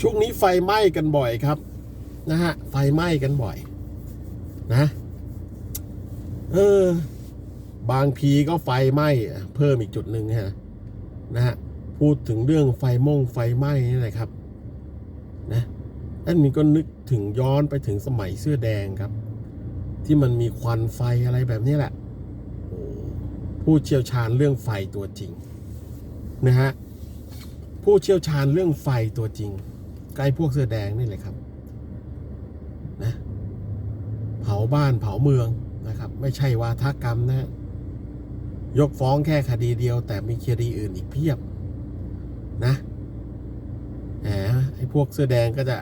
ช่วงนี้ไฟไหม้กันบ่อยครับ นะฮะ ไฟไหม้กันบ่อย นะ เออ บางทีก็ไฟไหม้เพิ่มอีกจุดหนึ่งฮะ นะฮะ พูดถึงเรื่องไฟม่งไฟไหม้นี่นะครับ นะอันนี้ก็นึกถึงย้อนไปถึงสมัยเสื้อแดงครับ ที่มันมีควันไฟอะไรแบบนี้แหละโอ้ผู้เชี่ยวชาญเรื่องไฟตัวจริง นะฮะผู้เชี่ยวชาญเรื่องไฟตัวจริง ใกล้พวกเสื้อแดงนี่เลยครับนะเผาบ้านเผาเมืองนะครับ ไม่ใช่วาทกรรมนะยกฟ้องแค่คดีเดียว แต่มีคดีอื่นอีกเพียบนะแหมไอ้พวกเสื้อแดงก็จะ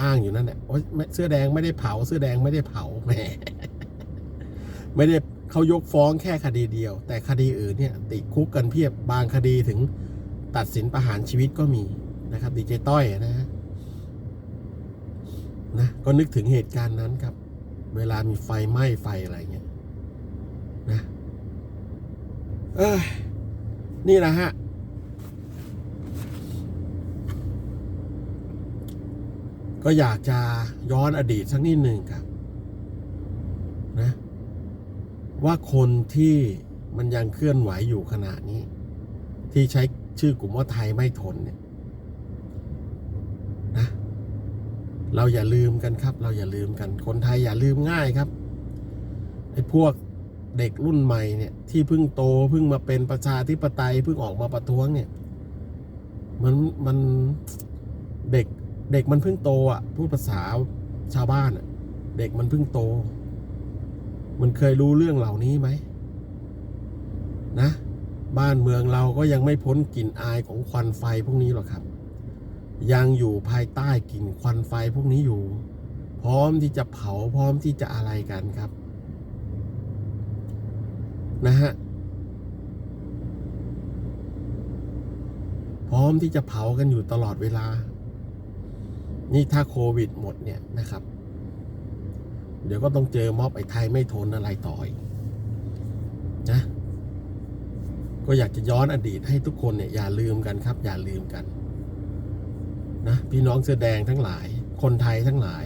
อ้างอยู่นั่นแหละโอ๊ยไม่เสื้อแดงไม่ได้เผา เสื้อแดงไม่ได้เผาแหมไม่ได้เขายกฟ้องแค่คดีเดียว แต่คดีอื่นเนี่ย ติดคุกกันเพียบบางคดีถึงตัดสินประหารชีวิตก็มีนะครับดีเจต้อยนะฮะ นะก็นึกถึงเหตุการณ์นั้นครับ เวลามีไฟไหม้ไฟอะไรเงี้ยนะเอ้ยนี่แหละฮะก็อยากจะย้อนอดีตสักนิดหนึ่งครับนะว่าคนที่มันยังเคลื่อนไหวอยู่ขณะนี้ ที่ใช้ชื่อกลุ่มว่าไทยไม่ทนเนี่ยนะ เราอย่าลืมกันครับ เราอย่าลืมกันคนไทยอย่าลืมง่ายครับไอ้พวกเด็กรุ่นใหม่เนี่ย ที่เพิ่งโตเพิ่งมาเป็นประชาธิปไตยเพิ่งออกมาประท้วงเนี่ย มันมันเด็กเด็กมันเพิ่งโตอะพูดภาษาชาวบ้านอะ เด็กมันเพิ่งโต มันเคยรู้เรื่องเหล่านี้ไหมนะ บ้านเมืองเราก็ยังไม่พ้นกลิ่นอายของควันไฟพวกนี้หรอกครับ ยังอยู่ภายใต้กลิ่นควันไฟพวกนี้อยู่ พร้อมที่จะเผาพร้อมที่จะอะไรกันครับ นะฮะพร้อมที่จะเผากันอยู่ตลอดเวลา นี่ถ้าโควิดหมดเนี่ยนะครับ เดี๋ยวก็ต้องเจอม็อบไอ้ไทยไม่ทนอะไรต่ออีกนะ ก็อยากจะย้อนอดีตให้ทุกคนเนี่ยอย่าลืมกันครับ อย่าลืมกัน นะพี่น้องเสื้อแดงทั้งหลาย คนไทยทั้งหลาย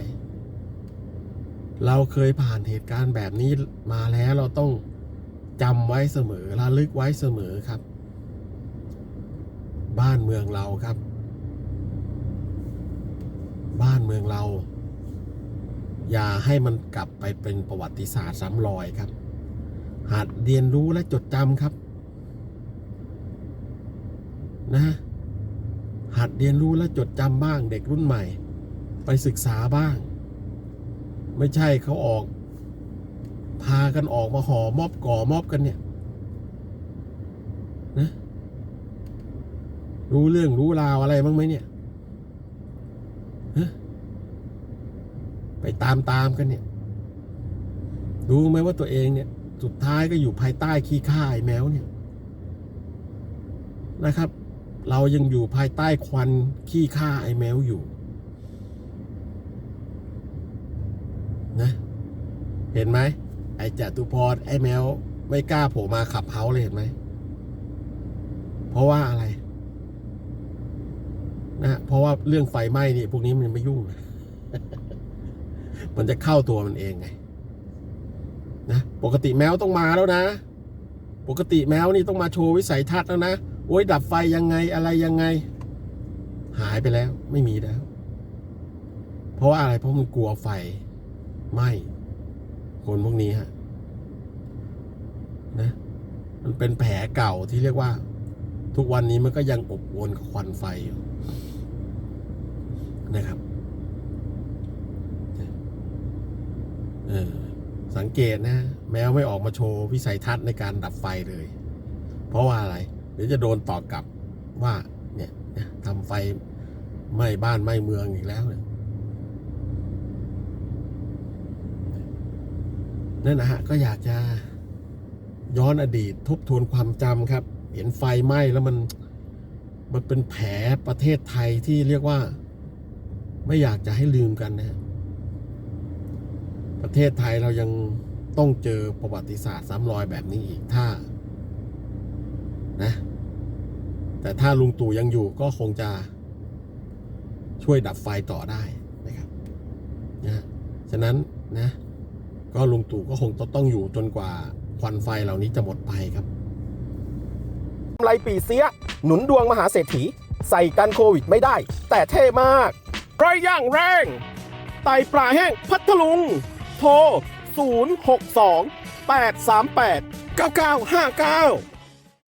เราเคยผ่านเหตุการณ์แบบนี้มาแล้วเราต้องจำไว้เสมอระลึกไว้เสมอครับ บ้านเมืองเราครับ บ้านเมืองเรา อย่าให้มันกลับไปเป็นประวัติศาสตร์ซ้ำรอยครับ หัดเรียนรู้และจดจำครับ นะ หัดเรียนรู้และจดจำบ้างเด็กรุ่นใหม่ ไปศึกษาบ้าง ไม่ใช่เขาออก พากันออกมาห่อมอบก่อมอบกันเนี่ยนะรู้เรื่องรู้ราวอะไรบ้างไหมเนี่ยไปตามตามกันเนี่ย รู้ไหมว่าตัวเองเนี่ย สุดท้ายก็อยู่ภายใต้ขี้ข้าไอแมวเนี่ยนะครับ เรายังอยู่ภายใต้ควันขี้ข้าไอ้แมวอยู่ นะ เห็นไหม ไอ้จตุพรไอ้แมว ไม่กล้าโผล่มาขับเฮาเลยเห็นไหม เพราะว่าอะไร นะ เพราะว่าเรื่องไฟไหม้นี่พวกนี้มันไม่ยุ่ง มันจะเข้าตัวมันเองไง นะ ปกติแมวต้องมาแล้วนะ ปกติแมวนี่ต้องมาโชว์วิสัยทัศน์แล้วนะ โอ้ยดับไฟยังไงอะไรยังไง หายไปแล้ว ไม่มีแล้ว เพราะว่าอะไรเพราะมันกลัวไฟไหม้คนพวกนี้ฮะนะ มันเป็นแผลเก่าที่เรียกว่า ทุกวันนี้มันก็ยังอบอวลกับควันไฟอยู่นะครับเออสังเกตนะ แมวไม่ออกมาโชว์วิสัยทัศน์ในการดับไฟเลย เพราะว่าอะไร เดี๋ยวจะโดนตอบกลับว่า เนี่ยทำไฟไหม้บ้านไหม้เมืองอีกแล้วเนี่ยนั่นนะฮะก็อยากจะย้อนอดีตทบทวนความจำครับ เห็นไฟไหม้แล้วมันมันเป็นแผลประเทศไทยที่เรียกว่า ไม่อยากจะให้ลืมกันนะประเทศไทยเรายังต้องเจอประวัติศาสตร์ซ้ำรอยแบบนี้อีกถ้า นะ แต่ถ้าลุงตู่ยังอยู่ก็คงจะช่วยดับไฟต่อได้นะครับนะฉะนั้นนะ ก็ลุงตู่ก็คงต้องอยู่จนกว่าควันไฟเหล่านี้จะหมดไปครับกำไรปีเสีย หนุนดวงมหาเศรษฐี ใส่กันโควิดไม่ได้ แต่เท่มากไรย่างแรง ไตปลาแห้งพัทลุง โทร 062 838 9959